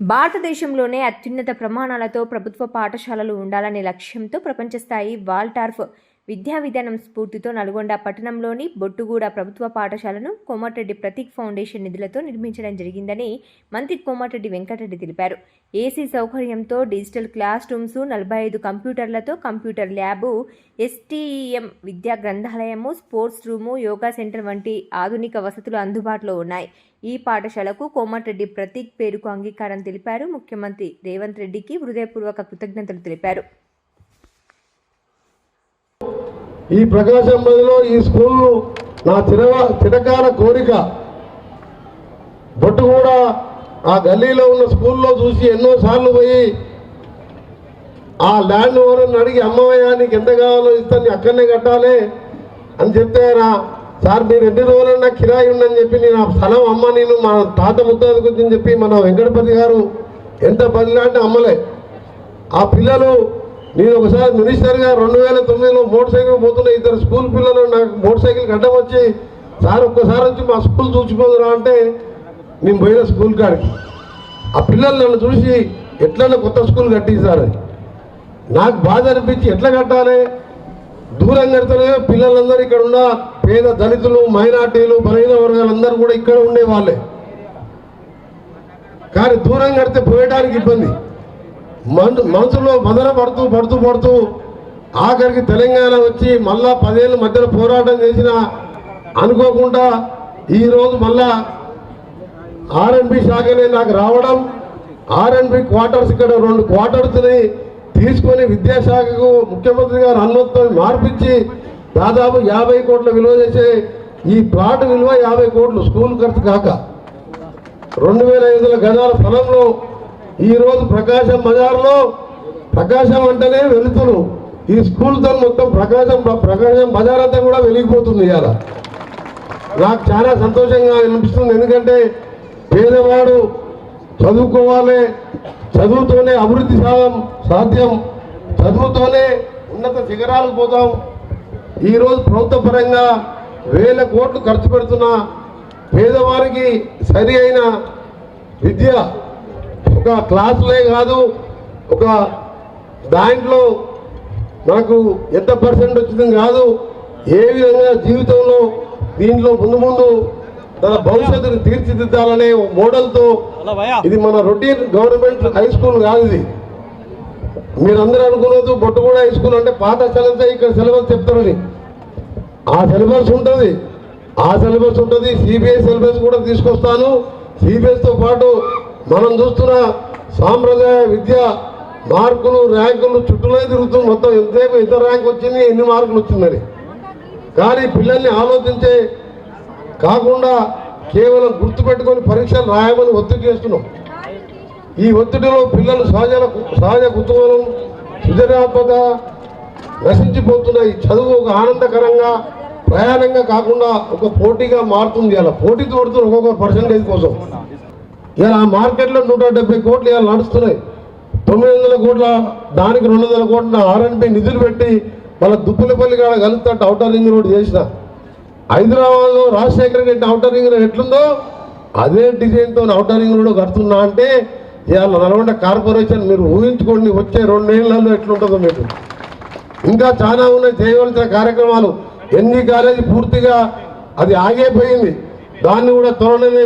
భారతదేశంలోనే అత్యున్నత ప్రమాణాలతో ప్రభుత్వ పాఠశాలలు ఉండాలనే లక్ష్యంతో ప్రపంచస్థాయి వాల్టార్ఫ్ విద్యా విధానం స్ఫూర్తితో నల్గొండ పట్టణంలోని బొట్టుగూడ ప్రభుత్వ పాఠశాలను కోమటిరెడ్డి ప్రతీక్ ఫౌండేషన్ నిధులతో నిర్మించడం జరిగిందని మంత్రి కోమటిరెడ్డి వెంకటరెడ్డి తెలిపారు. ఏసీ సౌకర్యంతో డిజిటల్ క్లాస్ రూమ్స్ నలభై ఐదు కంప్యూటర్లతో కంప్యూటర్ ల్యాబు ఎస్టీఈఎం విద్యా గ్రంథాలయము స్పోర్ట్స్ రూము యోగా సెంటర్ వంటి ఆధునిక వసతులు అందుబాటులో ఉన్నాయి. ఈ పాఠశాలకు కోమటిరెడ్డి ప్రతీక్ పేరుకు అంగీకారం తెలిపారు. ముఖ్యమంత్రి రేవంత్ రెడ్డికి హృదయపూర్వక కృతజ్ఞతలు తెలిపారు. ఈ ప్రకాశం బదిలో ఈ స్కూల్ నా చిరవ చిరకాల కోరిక. బొట్టు కూడా ఆ గల్లీలో ఉన్న స్కూల్లో చూసి ఎన్నోసార్లు పోయి ఆ ల్యాండ్ ఓనర్ని అడిగి అమ్మవయ్య నీకు ఎంత కావాలో ఇస్తాను అక్కడనే కట్టాలి అని చెప్తే ఆయన సార్ మీరు ఎన్ని రోజులన్నా కిరాయి ఉండని చెప్పి నేను ఆ స్థలం అమ్మ నేను మా తాత ముత్తాత గురించి చెప్పి మన వెంకటపతి గారు ఎంత బదిలాంటి అమ్మలే. ఆ పిల్లలు నేను ఒకసారి మినిస్టర్గా రెండు వేల తొమ్మిదిలో మోటార్ సైకిల్ పోతున్న ఇద్దరు స్కూల్ పిల్లలు నాకు మోటార్ సైకిల్ గడ్డం వచ్చి సార్ ఒక్కసారి వచ్చి మా స్కూల్ చూసిపోదురా అంటే నేను పోయిన స్కూల్ కాడికి. ఆ పిల్లలు నన్ను చూసి ఎట్లన్నా కొత్త స్కూల్ కట్టించారు నాకు బాధ అనిపించి ఎట్లా కట్టాలి? దూరం కడితేనే పిల్లలందరూ ఇక్కడ ఉన్న పేద దళితులు మైనార్టీలు బలహీన వర్గాలందరూ కూడా ఇక్కడ ఉండే వాళ్ళే కానీ దూరం కడితే పోయడానికి ఇబ్బంది. మన మనసులో మదన పడుతూ పడుతూ పడుతూ ఆఖరికి తెలంగాణ వచ్చి మళ్ళా పదేళ్ళ మధ్యలో పోరాటం చేసిన అనుకోకుండా ఈరోజు మళ్ళా ఆర్ఎన్బి శాఖనే నాకు రావడం ఆర్ఎన్బి క్వార్టర్స్ ఇక్కడ రెండు క్వార్టర్స్ని తీసుకొని విద్యాశాఖకు ముఖ్యమంత్రి గారు అనుమతితో మార్పించి దాదాపు యాభై కోట్ల విలువ చేసే ఈ ప్లాట్ విలువ యాభై కోట్లు స్కూల్ ఖర్చు కాక. రెండు వేల ఐదు వందల గజాల స్థలంలో ఈరోజు ప్రకాశం బజార్లో ప్రకాశం అంటేనే వెలుతురు. ఈ స్కూల్తో మొత్తం ప్రకాశం ప్రకాశం బజార్ అంతా కూడా వెలిగిపోతుంది ఇవాళ. నాకు చాలా సంతోషంగా అనిపిస్తుంది. ఎందుకంటే పేదవాడు చదువుకోవాలి చదువుతోనే అభివృద్ధి సాధం సాధ్యం. చదువుతోనే ఉన్నత శిఖరాలకు పోతాం. ఈరోజు ప్రభుత్వ పరంగా వేల కోట్లు ఖర్చు పెడుతున్న పేదవారికి సరి అయిన విద్య ఒక క్లాసులే కాదు ఒక దాంట్లో మనకు ఎంత పర్సెంట్ వచ్చింది కాదు ఏ విధంగా జీవితంలో దీంట్లో ముందు ముందు తన భవిష్యత్తును తీర్చిదిద్దాలనే మోడల్తో ఇది మన రొటీన్ గవర్నమెంట్ హై స్కూల్ కాదు ఇది. మీరందరూ అనుకున్నది బొట్టుగూడ హై స్కూల్ అంటే పాత సిలబస్ ఇక్కడ సిలబస్ చెప్తారని. ఆ సిలబస్ ఉంటుంది. ఆ సిలబస్ ఉంటుంది. సిబిఐ సిలబస్ కూడా తీసుకొస్తాను. సిబిఎస్తో పాటు మనం చూస్తున్న సాంప్రదాయ విద్య మార్కులు ర్యాంకులు చుట్టూనే తిరుగుతూ మొత్తం ఎంతసేపు ఎంత ర్యాంక్ వచ్చింది ఎన్ని మార్కులు వచ్చిందని కానీ పిల్లల్ని ఆలోచించే కాకుండా కేవలం గుర్తుపెట్టుకొని పరీక్షలు రాయమని ఒత్తిడి చేస్తున్నాం. ఈ ఒత్తిడిలో పిల్లలు సహజ సహజ కుతూహలం సృజనాత్మక నశించిపోతున్నాయి. చదువు ఒక ఆనందకరంగా ప్రయాణంగా కాకుండా ఒక పోటీగా మారుతుంది అలా పోటీ తోడుతుంది ఒక్కొక్క పర్సంటేజ్ కోసం. ఇలా ఆ మార్కెట్లో నూట డెబ్బై కోట్లు ఇలా నడుస్తున్నాయి. తొమ్మిది వందల కోట్ల దానికి రెండు వందల కోట్ల ఆర్ఎన్బి నిధులు పెట్టి వాళ్ళ దుప్పులపల్లి కాడ కలుపుతాడు అవుటర్ రింగ్ రోడ్ చేసిన. హైదరాబాద్లో Rajasekhara Reddy outer ring road ఎట్లుందో అదే డిజైన్తో అవుటర్ రింగ్ రోడ్ కడుతున్నా అంటే ఇవాళ నల్గొండ కార్పొరేషన్ మీరు ఊహించుకోండి వచ్చే రెండేళ్ళలో ఎట్లుంటుందో మీకు. ఇంకా చాలా ఉన్నాయి చేయవలసిన కార్యక్రమాలు. ఎన్ని కాలేజీ పూర్తిగా అది ఆగిపోయింది. దాన్ని కూడా త్వరలోనే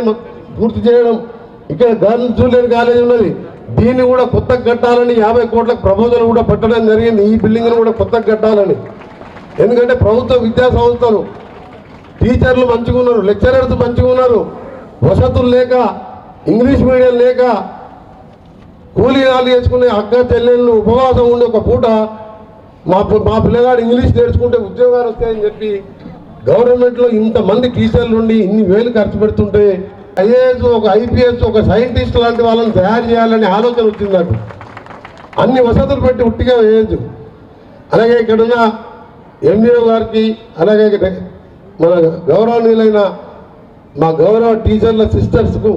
పూర్తి చేయడం. ఇక్కడ గర్ల్స్ జూనియర్ కాలేజ్ ఉన్నది. దీన్ని కూడా కొత్తగా కట్టాలని యాభై కోట్ల ప్రపోజల్ కూడా పెట్టడం జరిగింది. ఈ బిల్డింగ్ను కూడా కొత్తగా కట్టాలని. ఎందుకంటే ప్రభుత్వ విద్యా సంస్థలు టీచర్లు మంచిగా ఉన్నారు లెక్చరర్స్ మంచిగా ఉన్నారు. వసతులు లేక ఇంగ్లీష్ మీడియం లేక కూలీ నాలు చేసుకునే అక్క చెల్లెళ్ళు ఉపవాసం ఉండే ఒక పూట మా మా పిల్లగాడు ఇంగ్లీష్ నేర్చుకుంటే ఉద్యోగాలు వస్తాయని చెప్పి గవర్నమెంట్లో ఇంతమంది టీచర్లు ఉండి ఇన్ని వేలు ఖర్చు పెడుతుంటే ఐఏఎస్ ఒక ఐపీఎస్ ఒక సైంటిస్ట్ లాంటి వాళ్ళని తయారు చేయాలనే ఆలోచన వచ్చింది నాకు. అన్ని వసతులు పెట్టి ఉట్టిగా వేయచ్చు అలాగే ఇక్కడున్న ఎండిఓ గారికి అలాగే ఇక్కడ మన గౌరవనీయులైన మా గౌరవ టీచర్ల సిస్టర్స్కు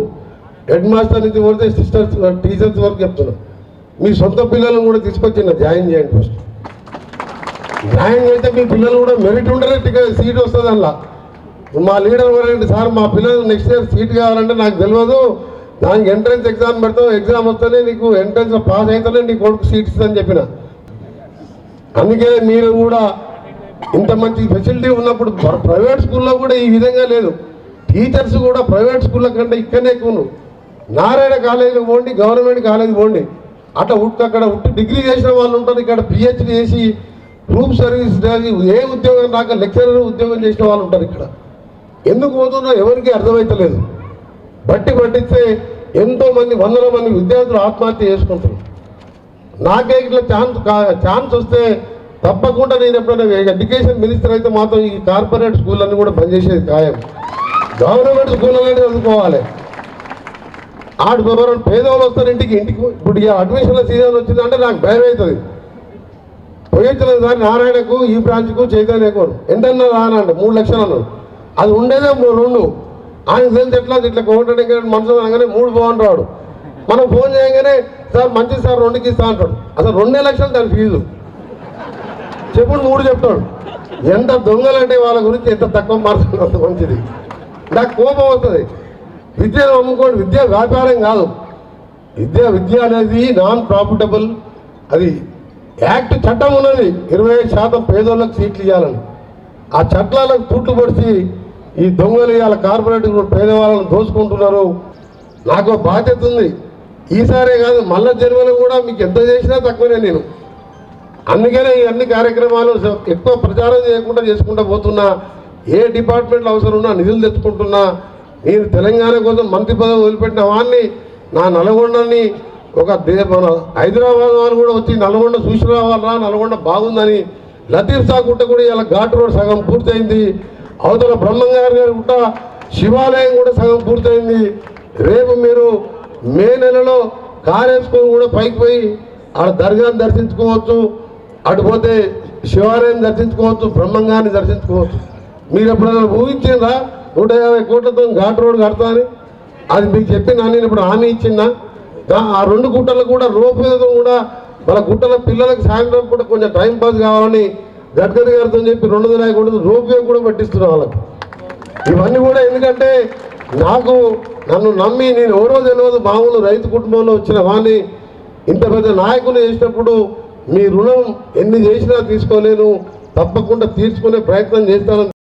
హెడ్ మాస్టర్ నుంచి పోతే సిస్టర్స్ టీచర్స్ వరకు చెప్తున్నాం. మీ సొంత పిల్లలను కూడా తీసుకొచ్చి జాయిన్ చేయండి ఫస్ట్. జాయిన్ అయితే మీ పిల్లలు కూడా మెరిట్ ఉంటేనే సీట్ వస్తుంది అందులో మా లీడర్ కూడా సార్ మా పిల్లలు నెక్స్ట్ ఇయర్ సీట్ కావాలంటే నాకు తెలియదు దానికి ఎంట్రన్స్ ఎగ్జామ్ పెడతావు ఎగ్జామ్ వస్తేనే నీకు ఎంట్రన్స్ పాస్ అయితేనే నీ కొడుకు సీట్ ఇస్తుందని చెప్పిన. అందుకే మీరు కూడా ఇంత మంచి ఫెసిలిటీ ఉన్నప్పుడు ప్రైవేట్ స్కూల్లో కూడా ఈ విధంగా లేదు. టీచర్స్ కూడా ప్రైవేట్ స్కూళ్ళ కంటే ఇక్కడనే ఎక్కువ నారాయణ కాలేజీకి పోండి గవర్నమెంట్ కాలేజీ పోండి. అట్లా ఉట్టు అక్కడ ఉట్టి డిగ్రీ చేసిన వాళ్ళు ఉంటారు ఇక్కడ పిహెచ్డి చేసి గ్రూప్ సర్వీస్ ఏ ఉద్యోగం రాక లెక్చరర్ ఉద్యోగం చేసిన వాళ్ళు ఉంటారు ఇక్కడ. ఎందుకు పోతుందో ఎవరికి అర్థమవుతలేదు బట్టి పట్టిస్తే ఎంతో మంది వందల మంది విద్యార్థులు ఆత్మహత్య చేసుకుంటారు నాకే ఇట్లా ఛాన్స్ ఛాన్స్ వస్తే తప్పకుండా నేను ఎప్పుడైనా ఎడ్యుకేషన్ మినిస్టర్ అయితే మాత్రం ఈ కార్పొరేట్ స్కూళ్ళన్నీ కూడా బంద్ చేసేది ఖాయం. గవర్నమెంట్ స్కూళ్ళనే చదువుకోవాలి. ఆడు ఎవరైనా పేదవాళ్ళు వస్తారు ఇంటికి ఇంటికి ఇప్పుడు ఇక అడ్మిషన్ల సీజన్ వచ్చిందంటే నాకు భయం అవుతుంది పోయించిన సార్ నారాయణకు ఈ బ్రాంచ్కు చైతన్యకు ఎంతన్నా రానండి మూడు లక్షలు అన్నాడు. అది ఉండేదే రెండు. ఆయన తెలిసి ఎట్లా ఇట్లా కోట మనసు అనగానే మూడు బాగుంటాడు మనం ఫోన్ చేయగానే సార్ మంచి సార్ రెండుకి ఇస్తా అంటాడు. అసలు రెండే లక్షలు దాని ఫీజు. చెప్పుడు మూడు చెప్తాడు. ఎంత దొంగలంటే వాళ్ళ గురించి ఎంత తక్కువ మారుతుంది మంచిది. నాకు కోపం వస్తుంది. విద్యను అమ్ముకోండి విద్య వ్యాపారం కాదు. విద్య విద్య అనేది నాన్ ప్రాఫిటబుల్ అది యాక్ట్ చట్టం ఉన్నది. ఇరవై ఐదు శాతం పేదోళ్ళకి సీట్లు ఇవ్వాలని. ఆ చట్టాలకు తూట్లు పొడిచి ఈ దొంగలు ఇవాళ కార్పొరేట్ పేదవాళ్ళని దోచుకుంటున్నారు. నాకు బాధ్యత ఉంది. ఈసారే కాదు మళ్ళా జన్మలో కూడా మీకు ఎంత చేసినా తక్కువనే నేను. అందుకనే ఈ అన్ని కార్యక్రమాలు ఎక్కువ ప్రచారం చేయకుండా చేసుకుంటూ పోతున్నా. ఏ డిపార్ట్మెంట్లో అవసరం ఉన్నా నిధులు తెచ్చుకుంటున్నా. నేను తెలంగాణ కోసం మంత్రి పదవి వదిలిపెట్టిన వాడిని నా నల్గొండని ఒక దే మన హైదరాబాద్ వాళ్ళు కూడా వచ్చి నల్గొండ చూసి రావాలరా నల్గొండ బాగుందని లతీఫ్ సాగుట్ట కూడా ఇలా ఘాట్ రోడ్ సగం పూర్తయింది. అవతల బ్రహ్మంగారి గారి గుట్ట శివాలయం కూడా సగం పూర్తయింది. రేపు మీరు మే నెలలో కారేసుకొని కూడా పైకి పోయి ఆడ దర్గాను దర్శించుకోవచ్చు. అటు పోతే శివాలయం దర్శించుకోవచ్చు బ్రహ్మంగాన్ని దర్శించుకోవచ్చు. మీరు ఎప్పుడైనా ఊహించిందా నూట యాభై కోట్లతో ఘాట్ రోడ్ కడతా అని? అది మీకు చెప్పిన నేను ఇప్పుడు హామీ ఇచ్చిందా? ఆ రెండు గుట్టలు కూడా రోపేతో కూడా వాళ్ళ గుట్టల పిల్లలకు సాయంత్రం కూడా కొంచెం టైం పాస్ కావాలని గడ్కరీ గారితో చెప్పి రెండు వందల యాభై కూడా పట్టిస్తున్నాం వాళ్ళకి. ఇవన్నీ కూడా ఎందుకంటే నాకు నన్ను నమ్మి నేను ఎవరో తెలియదు మామూలు రైతు కుటుంబంలో వచ్చిన వాడిని ఇంత పెద్ద నాయకులు చేసినప్పుడు మీ రుణం ఎన్ని చేసినా తీసుకోలేను తప్పకుండా తీర్చుకునే ప్రయత్నం చేస్తానని